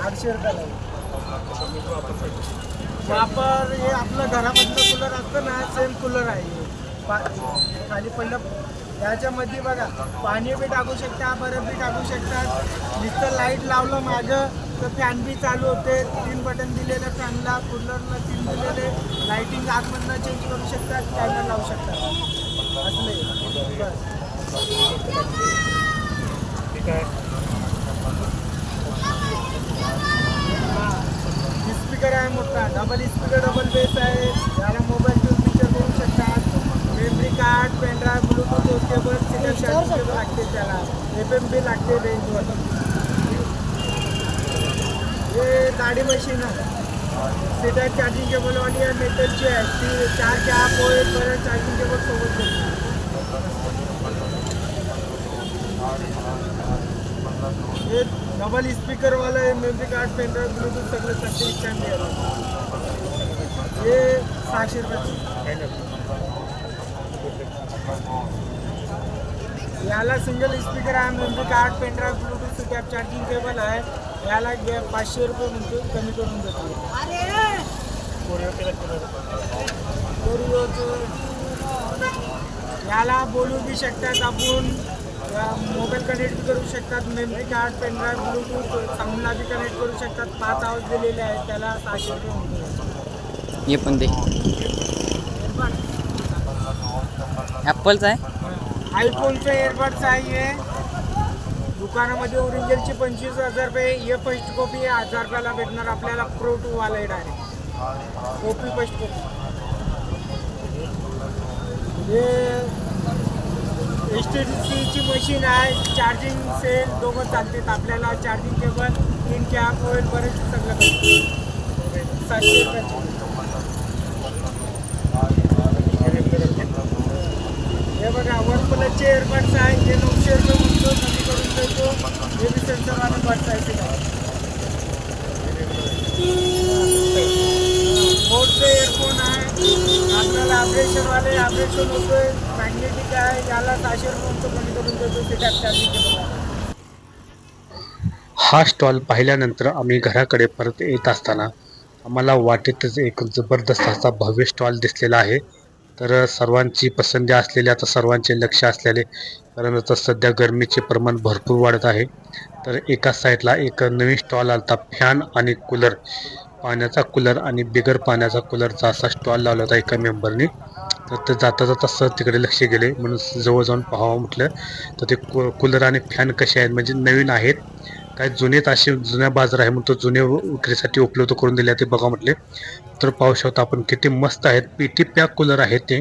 आठशे रुपयाला वापर हे आपलं घरामधलं कूलर असतं ना सेम कूलर आहे. हे. पा- खाली पडलं. याच्यामध्ये बघा पाणी बी टाकू शकता बरफ बी टाकू शकता. नुसतं लाइट लावलं माझं तर फॅन बी चालू होते. तीन बटन दिलेलं फॅनला कूलरला तीन दिलेले. लाईटिंग आतमधनं चेंज करू शकतात टायमर लावू शकतात नाही. बस. ठीक आहे. मोठा डबल स्पीकर डबल बेस आहे. याला मोबाईल घेऊन पिक्चर बघू शकतात. Memory card pen drive bluetooth cable single charging cable लागते त्याला. एफ एम बी लागते रेंजवर हे दाढी मशीन आहे. सीटर चार्जिंग केबलवाली आहे. मेटलची आहे. ती चार घ्या पोहे परत चार्जिंग केबल सोबत भेटते हे डबल स्पीकरवालं आहे मेमरी कार्ड पेनड्राईव्ह ब्लूटूथ सगळं सगळे स्टँड हे सहाशे रुपये. याला सिंगल स्पीकर आहे memory card pen drive bluetooth tap charging cable आहे. याला पाचशे रुपये म्हणतो कमी करून देतो. याला बोलू बी शकतात आपण. कनेक्ट करू शकतात memory card pen drive bluetooth साऊंडला बी कनेक्ट करू शकतात. पाच आवाज दिलेले आहेत त्याला सहाशे रुपये हे पण दे. ॲपलचं आहे? आयफोनचं एअरबड्स आहे. दुकानामध्ये ओरिजिनलची पंचवीस हजार रुपये. हे फर्स्ट कॉपी हजार रुपयाला भेटणार आपल्याला. प्रो टू वाला आहे डायरेक्ट कॉपी फर्स्ट कॉपी हे एस टी सीची मशीन आहे. चार्जिंग सेल दोघं चालतात. आपल्याला चार्जिंग केबल तीन कॅप होईल बरेच सगळं सातशे रुपयाचे. हे बघा वन प्लसचे एअरबड्स आहे. हे नऊशे रुपये म्हणतो कमी करून देतो. हे बी सेन्सरवाले बड्स आहे ते. बोटचे एअरफोन आहे. आपल्याला ऑपरेशनवाले ऑपरेशन होतोय. म्हणजे आहे याला सहाशे रुपये कमी करून देतो ते हा स्टॉल पाहिल्यानंतर आम्ही घराकडे परत येत असताना आम्हाला वाटेतच एक जबरदस्त असा भव्य स्टॉल दिसलेला आहे. तर सर्वांची पसंती असलेले आता सर्वांचे लक्ष असलेले कारण आता सध्या गरमीचे प्रमाण भरपूर वाढत आहे. तर एका साईडला एक नवीन स्टॉल आलता फॅन आणि कूलर पाण्याचा कूलर आणि बिगर पाण्याचा कूलरचा असा स्टॉल लावला होता एका मेंबरने तर ते जाता जाता सहज तिकडे लक्ष गेले. म्हणून जवळ जाऊन पाहावं म्हटलं. तर ते कू कूलर आणि फॅन कसे आहेत? म्हणजे नवीन आहेत. काय जुने असे जुन्या बाजार आहे म्हणून तो जुने विक्रीसाठी उपलब्ध करून दिले ते बघा म्हटले. तर पाहू शकतो आपण किती मस्त आहेत. पेटी पॅक कूलर आहेत ते.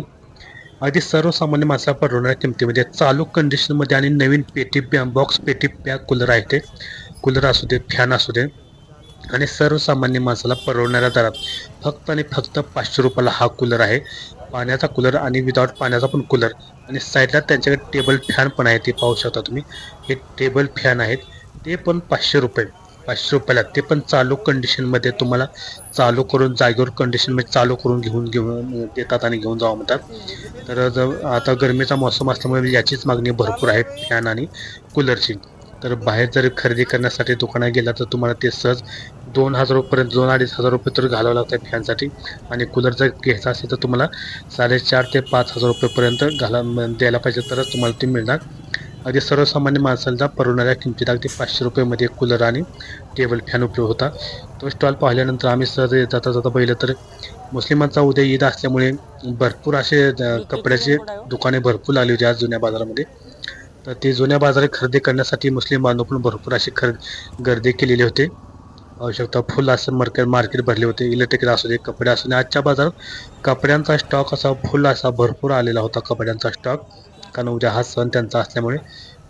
अगदी सर्वसामान्य माणसाला परवडणाऱ्या किमतीमध्ये. चालू कंडिशनमध्ये आणि नवीन पेटी बॉक्स पेटी पॅक कूलर आहे ते. कूलर असू दे फॅन असू दे. आणि सर्वसामान्य माणसाला परवडणाऱ्या दरात फक्त आणि फक्त पाचशे रुपयाला हा कूलर आहे. पाण्याचा कूलर आणि विदाऊट पाण्याचा पण कूलर आणि साईडला त्यांच्याकडे टेबल फॅन पण आहे ते पाहू शकता तुम्ही. हे टेबल फॅन आहेत. ते पण पाचशे रुपये. पाचशे रुपयाला. ते पण चालू कंडिशनमध्ये तुम्हाला चालू करून जागेवर कंडिशनमध्ये चालू करून घेऊन घेऊन देतात आणि घेऊन जावं म्हणतात. तर आता गरमीचा मौसम असल्यामुळे याचीच मागणी भरपूर आहे फॅन आणि कूलरची तर बाहेर जर खरेदी करण्यासाठी दुकानात गेला तर तुम्हाला ते सहज दोन हजार रुपयेपर्यंत दोन अडीच हजार रुपये तर घालावं लागतं फॅनसाठी. आणि कूलर जर घ्यायचा असेल तर तुम्हाला साडेचार ते पाच हजार रुपयेपर्यंत घाला द्यायला पाहिजे तरच तुम्हाला ते मिळणार. अगदी सर्वसामान्य माणसाला परवडणाऱ्या किमतीत अगदी पाचशे रुपयेमध्ये कूलर आणि टेबल फॅन उपयोग होता. तो स्टॉल पाहिल्यानंतर आम्ही सहज जाता जाता पाहिलं तर मुस्लिमांचा उद्या ईद असल्यामुळे भरपूर असे कपड्याचे दुकाने भरपूर आली होती आज जुन्या बाजारामध्ये. तर ते जुन्या बाजारात खरेदी करण्यासाठी मुस्लिम बांधव भरपूर अशी खर गर्दी केलेली होते. पाहू शकता फुल असं मार्केट मार्केट भरले होते. इलेक्ट्रिकल असू दे कपडे असू दे. आजच्या बाजारात कपड्यांचा स्टॉक असा फुल असा भरपूर आलेला होता कपड्यांचा स्टॉक कारण उद्या हा सण त्यांचा असल्यामुळे.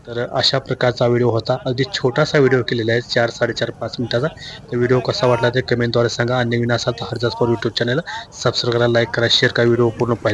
तर अशा प्रकारचा व्हिडिओ होता. अगदी छोटासा व्हिडिओ केलेला आहे. चार साडेचार पाच मिनिटाचा. तर व्हिडिओ कसा वाटला ते कमेंटद्वारे सांगा. आणि नवीन असाल तर हरजासपूर यूट्यूब चॅनल सबस्क्राईब करा लाईक करा शेअर करा. व्हिडिओ पूर्ण पाहिजे